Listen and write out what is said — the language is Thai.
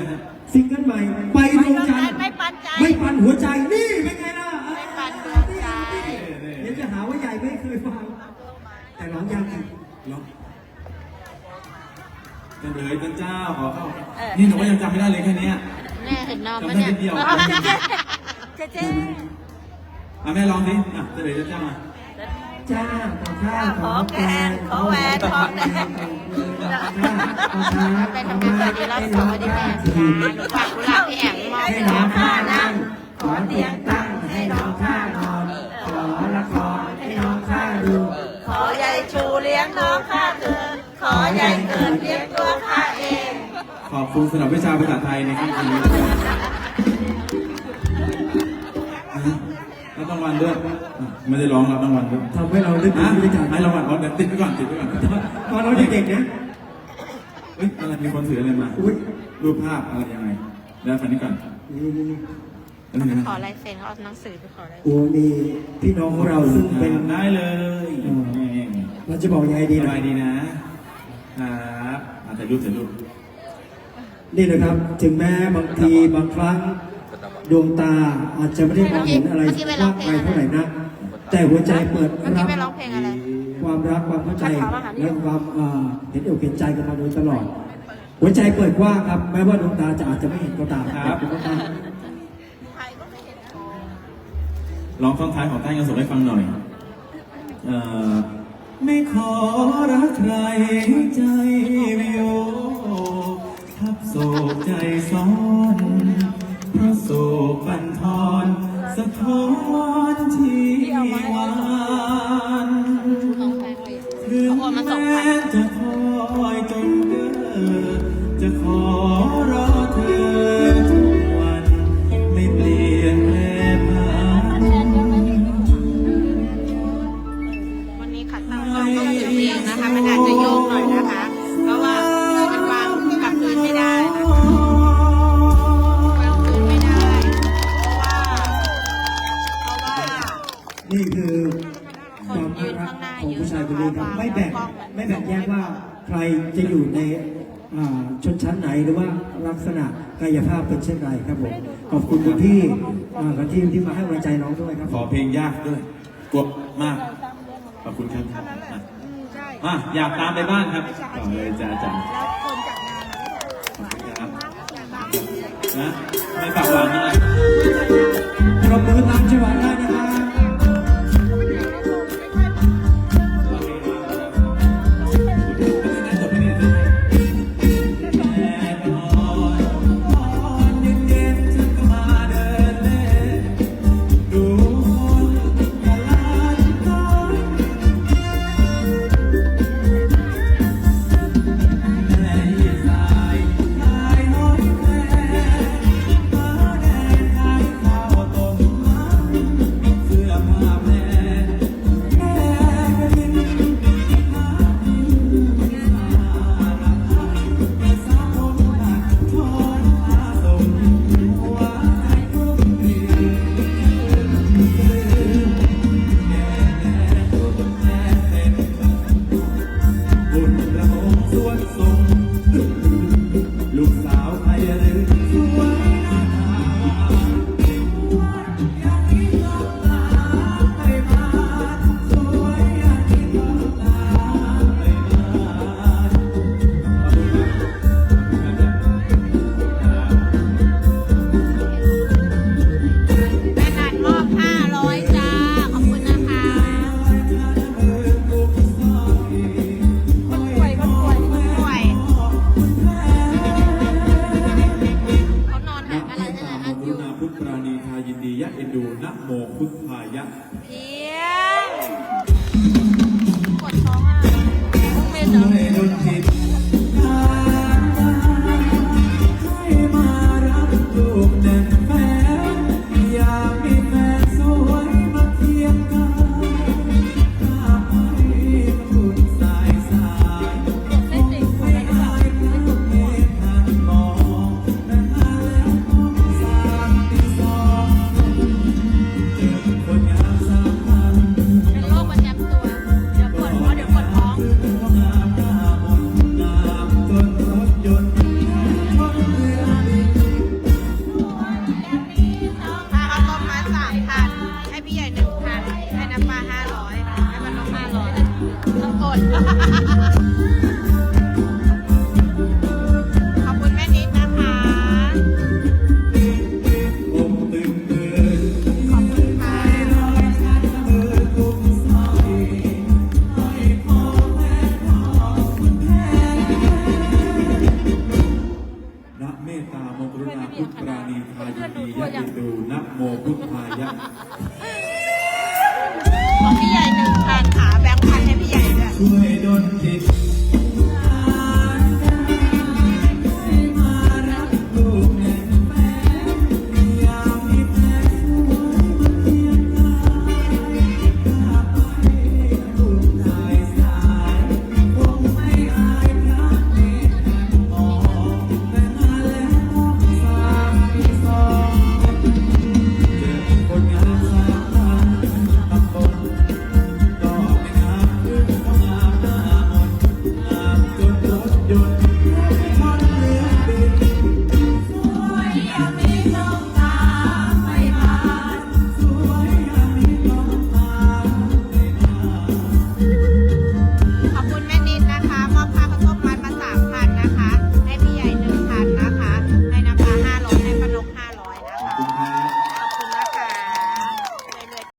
นะฮะซิงเกิลใหม่ ไปดวงจันทร์ไม่ปันใจ ไม่ปันหัวใจ นี่เป็นไงล่ะไม่ปันดวงใจ เดี๋ยวจะหาว่าใหญ่ไม่เคยฟัง แต่ร้องยากจริงร้องจันเอ๋ยจันเจ้าขอเข้าเออนี่หนูก็ยังจำไม่ได้เลยแค่เนี้ยแม่เห็นน้องจำไหมได้เนี่ยนิดเดียวเจ๊เจ๊อะแม่ลองดิอะจันเอ๋ยจันเจ้ามา จ้าขอข้าวขอแกงขอแหวนขอแหวนไปทำงานสวัสดีรอบสองสวัสดีแม่จ้าหนูฝากกุหลาบพี่แอมมอบให้ให้น้น้อองงข้าค่ะนั่นั่งงขอเตียงตั้งให้น้องข้านอนขอละครให้น้องข้าดูขอใหญ่ชูเลี้ยงน้องข้าเกิดขอใหญ่เกิดเลี้ยงตัวข้าเอง ขอบคุณสำหรับวิชาภาษาไทยในค่ำคืน รับรางวัลด้วยอะไม่ได้ร้องรับรางวัลด้วยทำให้เราลึกถึอะงบรรยากาศให้รางวัลอ๋อเดี๋ยวติดไว้ก่อนติดไว้ก่อนตอนเราเด็กๆนะ เฮ้ยอะไรมีคนถืออะไรมาอุ้ยรูปภาพอะไรยังไงเดี๋ยวฝันนี้ก่อนนี่นี่นี่แล้วนึงนะขอลายเซ็นเขาเอาหนังสือไปขอลายเซ็นโอ้มีพี่น้องของเราซึ่งเป็น ได้เลยอืม เราจะบอกยังไงดีสนะบายดีนะครับอะถ่ายรูปถ่ายรูป นี่นะครับ ถึงแม้บางทีบางครั้ง ดวงตาอาจจะไม่ได้มองเห็นอะไรมากมายเท่าไหร่นักแต่หัวใจเปิดเมื่อกี้รับไปร้องเพลงอะไรความรักความเข้าใจและความอ่าเห็นอกเห็นใจกันมาโดยตลอด หัวใจเปิดกว้างครับแม้ว่าดวงตาจะอาจจะไม่เห็นก็ตามครับแต่ก็ตามร้องท่อนท้ายของใต้เงินสดให้ฟังหน่อยเอ่อไม่ขอรักใครใจไม่โยทับโศกใจซ้อน ใครจะอยู่ในอ่าชนชั้นไหนหรือว่าลักษณะกายภาพเป็นเช่นไรครับผมขอบคุณคุณพี่อ่าคุณที่ที่มาให้กำลังใจน้องด้วยครับขอเพลงยากด้วยกดมากขอบคุณครับอะมาอยากตามไปบ้านครับต่อเลยจ้าจ้าแล้วคนจัดงานขอบคุณครับนะไม่ฝากหวานนะปร พุทธายะเพียงปวดท้องอะต้องเป็นเหรอไม่โดนผิดท ดขอบคุณแม่นิดนะคะ ขอบคุณค่ะ นะเมตตามตุณาพุราณีทายิดียักโมพุทธายะ ของพี่ใหญ่หนึ่ง ด้วยช่ดนติด